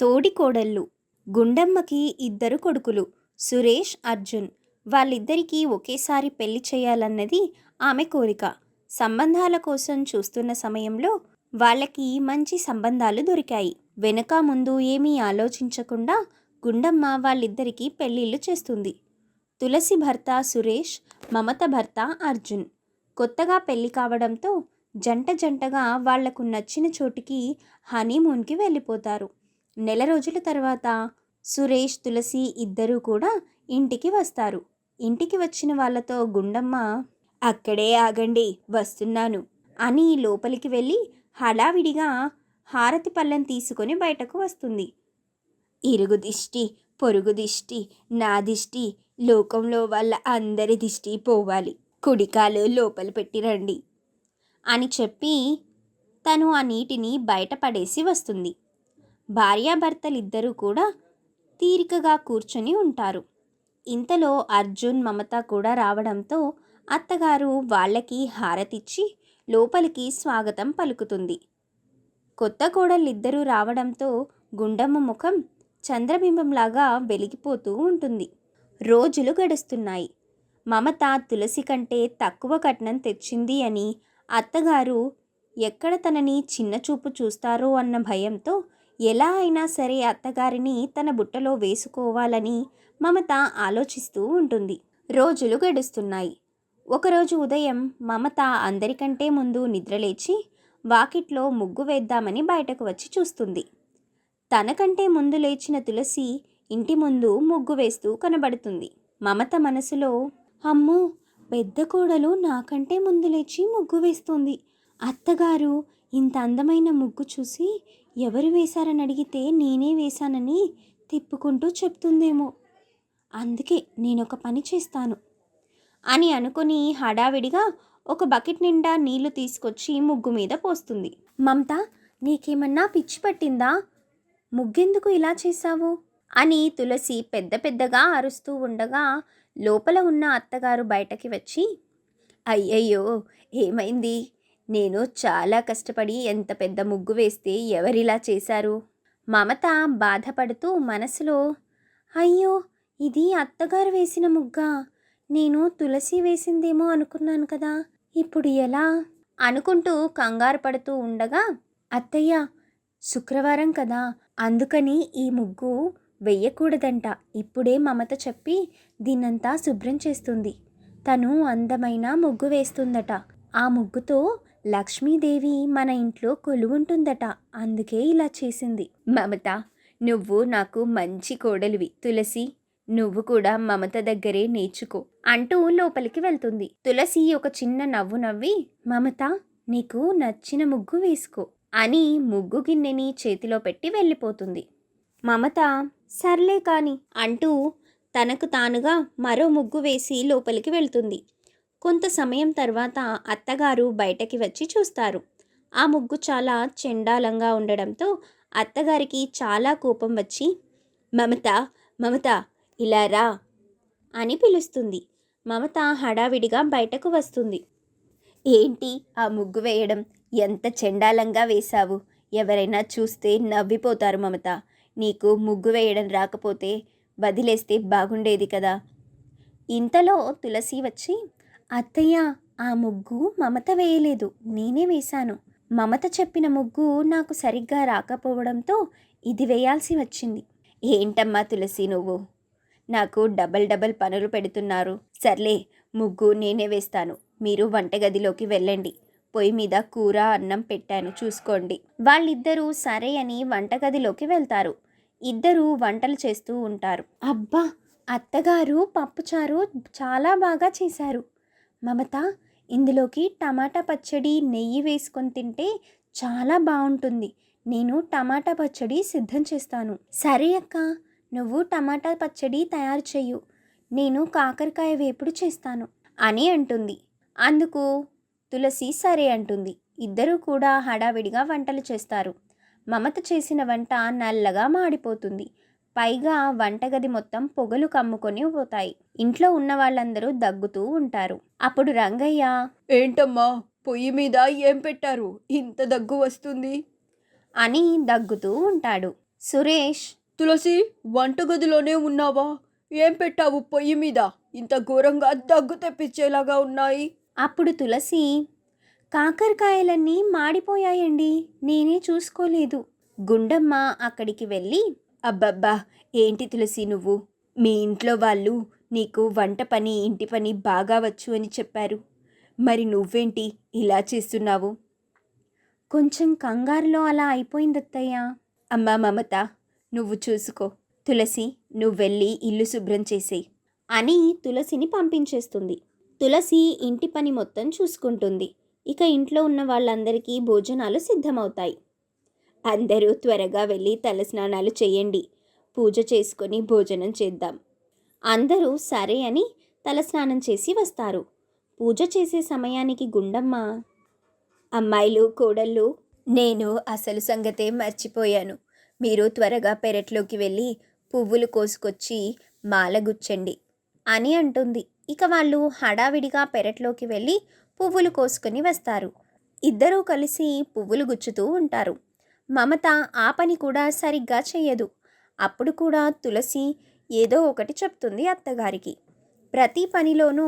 తోడికోడళ్ళు. గుండమ్మకి ఇద్దరు కొడుకులు సురేష్ అర్జున్. వాళ్ళిద్దరికీ ఒకేసారి పెళ్ళి చేయాలన్నది ఆమె కోరిక. సంబంధాల కోసం చూస్తున్న సమయంలో వాళ్ళకి మంచి సంబంధాలు దొరికాయి. వెనక ముందు ఏమీ ఆలోచించకుండా గుండమ్మ వాళ్ళిద్దరికీ పెళ్ళిళ్ళు చేస్తుంది. తులసి భర్త సురేష్ మమత భర్త అర్జున్. కొత్తగా పెళ్ళి కావడంతో జంట జంటగా వాళ్ళకు నచ్చిన చోటికి హనీమూన్కి వెళ్ళిపోతారు. నెల రోజుల తర్వాత సురేష్ తులసి ఇద్దరూ కూడా ఇంటికి వస్తారు. ఇంటికి వచ్చిన వాళ్ళతో గుండమ్మ అక్కడే ఆగండి వస్తున్నాను అని లోపలికి వెళ్ళి హడావిడిగా హారతి పళ్ళెం తీసుకొని బయటకు వస్తుంది. ఇరుగు దిష్టి పొరుగు దిష్టి నా దిష్టి లోకంలో వాళ్ళ అందరి దిష్టి పోవాలి కుడికాలు లోపల పెట్టి రండి అని చెప్పి తను ఆ నీటిని బయటపడేసి వస్తుంది. భార్యాభర్తలిద్దరూ కూడా తీరికగా కూర్చొని ఉంటారు. ఇంతలో అర్జున్ మమత కూడా రావడంతో అత్తగారు వాళ్ళకి హారతిచ్చి లోపలికి స్వాగతం పలుకుతుంది. కొత్త కోడళ్ళిద్దరూ రావడంతో గుండమ్మ ముఖం చంద్రబింబంలాగా వెలిగిపోతూ ఉంటుంది. రోజులు గడుస్తున్నాయి. మమత తులసి కంటే తక్కువ కట్నం తెచ్చింది అని అత్తగారు ఎక్కడ తనని చిన్నచూపు చూస్తారో అన్న భయంతో ఎలా అయినా సరే అత్తగారిని తన బుట్టలో వేసుకోవాలని మమత ఆలోచిస్తూ ఉంటుంది. రోజులు గడుస్తున్నాయి. ఒకరోజు ఉదయం మమత అందరికంటే ముందు నిద్రలేచి వాకిట్లో ముగ్గు వేద్దామని బయటకు వచ్చి చూస్తుంది. తనకంటే ముందు లేచిన తులసి ఇంటి ముందు ముగ్గు వేస్తూ కనబడుతుంది. మమత మనసులో అమ్మో! పెద్ద కోడలు నాకంటే ముందు లేచి ముగ్గు వేస్తుంది. అత్తగారు ఇంత అందమైన ముగ్గు చూసి ఎవరు వేశారని అడిగితే నేనే వేశానని తిప్పుకుంటూ చెప్తుందేమో. అందుకే నేను ఒక పని చేస్తాను. అని అనుకుని హడావిడిగా ఒక బకెట్ నిండా నీళ్ళు తీసుకొచ్చి ముగ్గు మీద పోస్తుంది. మమత నీకేమన్నా పిచ్చి పట్టిందా? ముగ్గెందుకు ఇలా చేశావు? అని తులసి పెద్ద పెద్దగా అరుస్తూ ఉండగా లోపల ఉన్న అత్తగారు బయటకి వచ్చి అయ్యయ్యో ఏమైంది? నేను చాలా కష్టపడి ఎంత పెద్ద ముగ్గు వేస్తే ఎవరిలా చేశారు? మమత బాధపడుతూ మనసులో అయ్యో ఇది అత్తగారు వేసిన ముగ్గా? నేను తులసి వేసిందేమో అనుకున్నాను కదా ఇప్పుడు ఎలా? అనుకుంటూ కంగారు పడుతూ ఉండగా అత్తయ్య శుక్రవారం కదా అందుకని ఈ ముగ్గు వెయ్యకూడదంట ఇప్పుడే మమత చెప్పి దీన్నంతా శుభ్రం చేస్తుంది. తను అందమైన ముగ్గు వేస్తుందట. ఆ ముగ్గుతో లక్ష్మీదేవి మన ఇంట్లో కొలువుంటుందట. అందుకే ఇలా చేసింది. మమత నువ్వు నాకు మంచి కోడలివి. తులసి నువ్వు కూడా మమత దగ్గరే నేర్చుకో అంటూ లోపలికి వెళ్తుంది. తులసి ఒక చిన్న నవ్వు నవ్వి మమత నీకు నచ్చిన ముగ్గు వేసుకో అని ముగ్గు గిన్నెని చేతిలో పెట్టి వెళ్ళిపోతుంది. మమత సర్లే కాని అంటూ తనకు తానుగా మరో ముగ్గు వేసి లోపలికి వెళ్తుంది. కొంత సమయం తర్వాత అత్తగారు బయటకి వచ్చి చూస్తారు. ఆ ముగ్గు చాలా చెండాలంగా ఉండడంతో అత్తగారికి చాలా కోపం వచ్చి మమత మమత ఇలా రా అని పిలుస్తుంది. మమత హడావిడిగా బయటకు వస్తుంది. ఏంటి ఆ ముగ్గు వేయడం? ఎంత చెండాలంగా వేశావు? ఎవరైనా చూస్తే నవ్విపోతారు మమత. నీకు ముగ్గు వేయడం రాకపోతే వదిలేస్తే బాగుండేది కదా ఇంతలో తులసి వచ్చి అత్తయ్య ఆ ముగ్గు మమత వేయలేదు. నేనే వేశాను. మమత చెప్పిన ముగ్గు నాకు సరిగ్గా రాకపోవడంతో ఇది వేయాల్సి వచ్చింది. ఏంటమ్మా తులసి నువ్వు? నాకు డబల్ డబల్ పనులు పెడుతున్నారు. సర్లే ముగ్గు నేనే వేస్తాను. మీరు వంటగదిలోకి వెళ్ళండి. పొయ్యి మీద కూర అన్నం పెట్టాను. చూసుకోండి. వాళ్ళిద్దరూ సరే అని వంటగదిలోకి వెళ్తారు. ఇద్దరూ వంటలు చేస్తూ ఉంటారు. అబ్బా! అత్తగారు పప్పుచారు చాలా బాగా చేశారు. మమత ఇందులోకి టమాటా పచ్చడి నెయ్యి వేసుకొని తింటే చాలా బాగుంటుంది. నేను టమాటా పచ్చడి సిద్ధం చేస్తాను. సరే అక్క నువ్వు టమాటా పచ్చడి తయారు చెయ్యు. నేను కాకరకాయ వేపుడు చేస్తాను. అని అంటుంది. అందుకు తులసి సరే అంటుంది. ఇద్దరూ కూడా హడావిడిగా వంటలు చేస్తారు. మమత చేసిన వంట నల్లగా మాడిపోతుంది. పైగా వంటగది మొత్తం పొగలు కమ్ముకొని పోతాయి. ఇంట్లో ఉన్న వాళ్ళందరూ దగ్గుతూ ఉంటారు. అప్పుడు రంగయ్య ఏంటమ్మా పొయ్యి మీద ఏం పెట్టారు? ఇంత దగ్గు వస్తుంది? అని దగ్గుతూ ఉంటాడు. సురేష్ తులసి వంటగదిలోనే ఉన్నావా? ఏం పెట్టావు పొయ్యి మీద? ఇంత ఘోరంగా దగ్గు తెప్పించేలాగా ఉన్నాయి. అప్పుడు తులసి కాకరకాయలన్నీ మాడిపోయాయండి. నేనే చూసుకోలేదు. గుండమ్మ అక్కడికి వెళ్ళి అబ్బబ్బా ఏంటి తులసి నువ్వు? మీ ఇంట్లో వాళ్ళు నీకు వంట పని ఇంటి పని బాగా వచ్చు అని చెప్పారు. మరి నువ్వేంటి ఇలా చేస్తున్నావు? కొంచెం కంగారులో అలా అయిపోయింది అత్తయ్య అమ్మా మమత నువ్వు చూసుకో. తులసి నువ్వెళ్ళి ఇల్లు శుభ్రం చేసేయి. అని తులసిని పంపించేస్తుంది. తులసి ఇంటి పని మొత్తం చూసుకుంటుంది. ఇక ఇంట్లో ఉన్న వాళ్ళందరికీ భోజనాలు సిద్ధమవుతాయి. అందరూ త్వరగా వెళ్ళి తలస్నానాలు చేయండి. పూజ చేసుకొని భోజనం చేద్దాం. అందరూ సరే అని తలస్నానం చేసి వస్తారు. పూజ చేసే సమయానికి గుండమ్మ అమ్మాయిలు కోడళ్ళు నేను అసలు సంగతే మర్చిపోయాను. మీరు త్వరగా పెరట్లోకి వెళ్ళి పువ్వులు కోసుకొచ్చి మాల గుచ్చండి అని అంటుంది. ఇక వాళ్ళు హడావిడిగా పెరట్లోకి వెళ్ళి పువ్వులు కోసుకొని వస్తారు. ఇద్దరూ కలిసి పువ్వులు గుచ్చుతూ ఉంటారు. మమత ఆ పని కూడా సరిగ్గా చేయదు అప్పుడు కూడా తులసి ఏదో ఒకటి చెప్తుంది అత్తగారికి. ప్రతి పనిలోనూ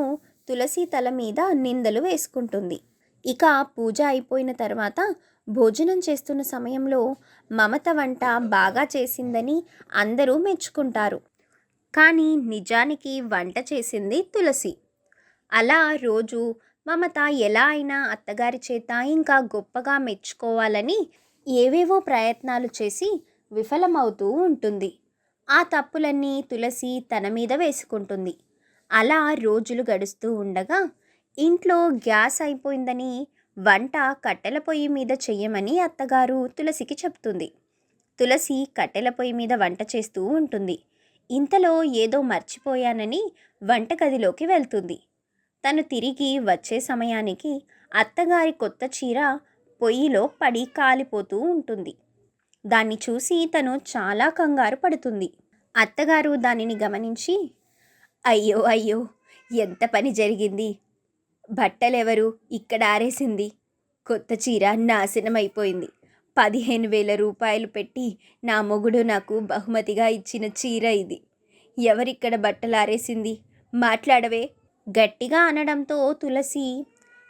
తులసి తల మీద నిందలు వేసుకుంటుంది. ఇక పూజ అయిపోయిన తర్వాత భోజనం చేస్తున్న సమయంలో మమత వంట బాగా చేసిందని అందరూ మెచ్చుకుంటారు. కానీ నిజానికి వంట చేసింది తులసి. అలా రోజు మమత ఎలా అయినా అత్తగారి చేత ఇంకా గొప్పగా మెచ్చుకోవాలని ఏవేవో ప్రయత్నాలు చేసి విఫలమవుతూ ఉంటుంది. ఆ తప్పులన్నీ తులసి తన మీద వేసుకుంటుంది. అలా రోజులు గడుస్తూ ఉండగా ఇంట్లో గ్యాస్ అయిపోయిందని వంట కట్టెల పొయ్యి మీద చెయ్యమని అత్తగారు తులసికి చెప్తుంది. తులసి కట్టెల పొయ్యి మీద వంట చేస్తూ ఉంటుంది. ఇంతలో ఏదో మర్చిపోయానని వంటగదిలోకి వెళ్తుంది. తను తిరిగి వచ్చే సమయానికి అత్తగారి కొత్త చీర పొయ్యిలో పడి కాలిపోతూ ఉంటుంది. దాన్ని చూసి తను చాలా కంగారు పడుతుంది. అత్తగారు దానిని గమనించి అయ్యో అయ్యో ఎంత పని జరిగింది. బట్టలెవరు ఇక్కడ ఆరేసింది? కొత్త చీర నాశనం అయిపోయింది పదిహేను వేల రూపాయలు పెట్టి నా మొగుడు నాకు బహుమతిగా ఇచ్చిన చీర ఇది. ఎవరిక్కడ బట్టలు ఆరేసింది? మాట్లాడవే. గట్టిగా అనడంతో తులసి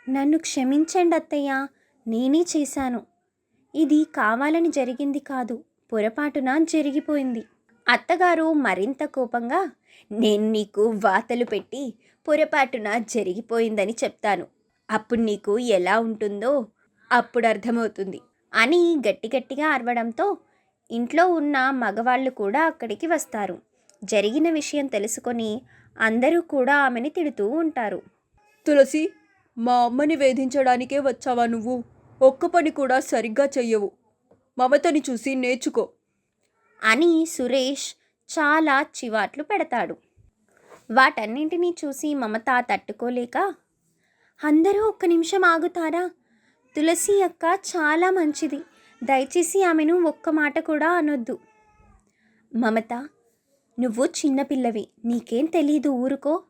నన్ను క్షమించండి అత్తయ్య నేనే చేశాను. ఇది కావాలని జరిగింది కాదు. పొరపాటున జరిగిపోయింది. అత్తగారు మరింత కోపంగా నేను నీకు వాతలు పెట్టి పొరపాటున జరిగిపోయిందని చెప్తాను. అప్పుడు నీకు ఎలా ఉంటుందో అప్పుడు అర్థమవుతుంది అని గట్టి గట్టిగా అరవడంతో ఇంట్లో ఉన్న మగవాళ్ళు కూడా అక్కడికి వస్తారు. జరిగిన విషయం తెలుసుకొని అందరూ కూడా ఆమెని తిడుతూ ఉంటారు. తులసి మా అమ్మని వేధించడానికే వచ్చావా నువ్వు? ఒక్క పని కూడా సరిగ్గా చెయ్యవు. మమతని చూసి నేర్చుకో. అని సురేష్ చాలా చివాట్లు పెడతాడు. వాటన్నింటినీ చూసి మమత తట్టుకోలేక అందరూ ఒక్క నిమిషం ఆగుతారా? తులసి అక్క చాలా మంచిది. దయచేసి ఆమెను ఒక్క మాట కూడా అనొద్దు. మమత నువ్వు చిన్నపిల్లవి నీకేం తెలీదు ఊరుకో.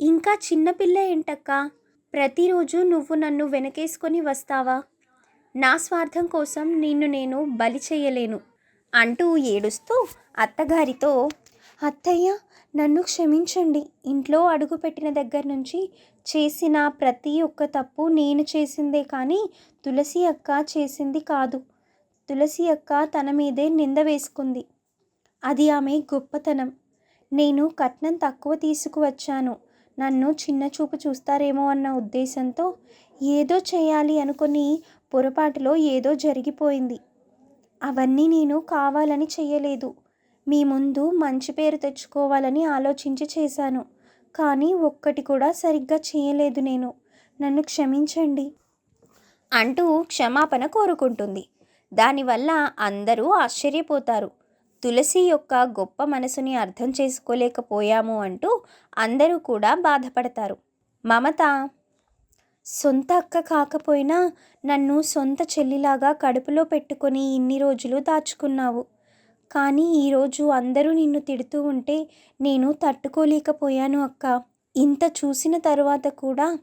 ఇంకా చిన్నపిల్ల ఏంటక్క? ప్రతిరోజు నువ్వు నన్ను వెనకేసుకొని వస్తావా? నా స్వార్థం కోసం నిన్ను నేను బలి చేయలేను అంటూ ఏడుస్తూ అత్తగారితో అత్తయ్య నన్ను క్షమించండి. ఇంట్లో అడుగుపెట్టిన దగ్గర నుంచి చేసిన ప్రతి ఒక్క తప్పు నేను చేసిందే కానీ తులసి అక్క చేసింది కాదు. తులసి అక్క తన మీదే నింద వేసుకుంది. అది ఆమె గొప్పతనం. నేను కట్నం తక్కువ తీసుకువచ్చాను. నన్ను చిన్న చూపు చూస్తారేమో అన్న ఉద్దేశంతో ఏదో చేయాలి అనుకుని పొరపాటులో ఏదో జరిగిపోయింది. అవన్నీ నేను కావాలని చెయ్యలేదు. మీ ముందు మంచి పేరు తెచ్చుకోవాలని ఆలోచించి చేశాను. కానీ ఒక్కటి కూడా సరిగ్గా చేయలేదు నేను. నన్ను క్షమించండి. అంటూ క్షమాపణ కోరుకుంటుంది. దానివల్ల అందరూ ఆశ్చర్యపోతారు. తులసి యొక్క గొప్ప మనసుని అర్థం చేసుకోలేకపోయాము అంటూ అందరూ కూడా బాధపడతారు. మమత సొంత అక్క కాకపోయినా నన్ను సొంత చెల్లిలాగా కడుపులో పెట్టుకొని ఇన్ని రోజులు దాచుకున్నావు. కానీ ఈరోజు అందరూ నిన్ను తిడుతూ ఉంటే నేను తట్టుకోలేకపోయాను అక్క. ఇంత చూసిన తరువాత కూడా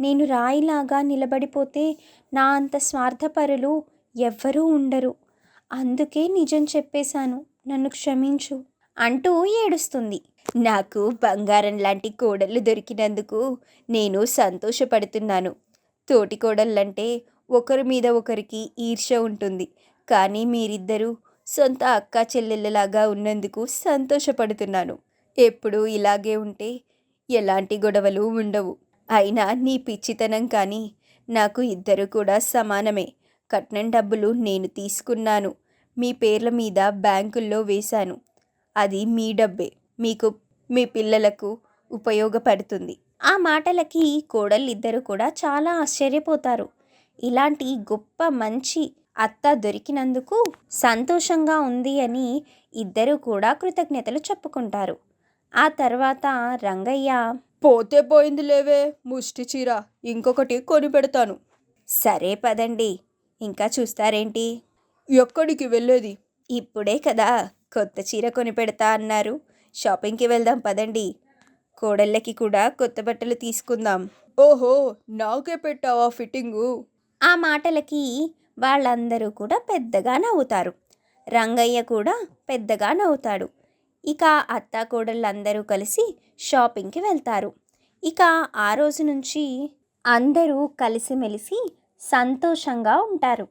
నేను రాయిలాగా నిలబడిపోతే నా అంత స్వార్థపరులు ఎవ్వరూ ఉండరు. అందుకే నిజం చెప్పేశాను. నన్ను క్షమించు. అంటూ ఏడుస్తుంది. నాకు బంగారం లాంటి కోడళ్ళు దొరికినందుకు నేను సంతోషపడుతున్నాను. తోటి కోడళ్ళంటే ఒకరి మీద ఒకరికి ఈర్ష ఉంటుంది. కానీ మీరిద్దరూ సొంత అక్క చెల్లెళ్ళలాగా ఉన్నందుకు సంతోషపడుతున్నాను. ఎప్పుడూ ఇలాగే ఉంటే ఎలాంటి గొడవలు ఉండవు. అయినా నీ పిచ్చితనం కానీ నాకు ఇద్దరు కూడా సమానమే. కట్నం డబ్బులు నేను తీసుకున్నాను. మీ పేర్ల మీద బ్యాంకుల్లో వేశాను. అది మీ డబ్బే. మీకు మీ పిల్లలకు ఉపయోగపడుతుంది. ఆ మాటలకి కోడళ్ళిద్దరూ కూడా చాలా ఆశ్చర్యపోతారు. ఇలాంటి గొప్ప మంచి అత్త దొరికినందుకు సంతోషంగా ఉంది అని ఇద్దరూ కూడా కృతజ్ఞతలు చెప్పుకుంటారు. ఆ తర్వాత రంగయ్య పోతే పోయింది లేవే ముష్టి చీర ఇంకొకటి కొని పెడతాను. సరే పదండి. ఇంకా చూస్తారేంటి? ఎక్కడికి వెళ్ళేది? ఇప్పుడే కదా. కొత్త చీర కొని పెడతా అన్నారు. షాపింగ్కి వెళ్దాం పదండి. కోడళ్ళకి కూడా కొత్త బట్టలు తీసుకుందాం. ఓహో నాకే పెట్టావా ఫిట్టింగు? ఆ మాటలకి వాళ్ళందరూ కూడా పెద్దగా నవ్వుతారు. రంగయ్య కూడా పెద్దగా నవ్వుతాడు. ఇక అత్త కోడళ్ళందరూ కలిసి షాపింగ్కి వెళ్తారు. ఇక ఆ రోజు నుంచి అందరూ కలిసిమెలిసి సంతోషంగా ఉంటారు.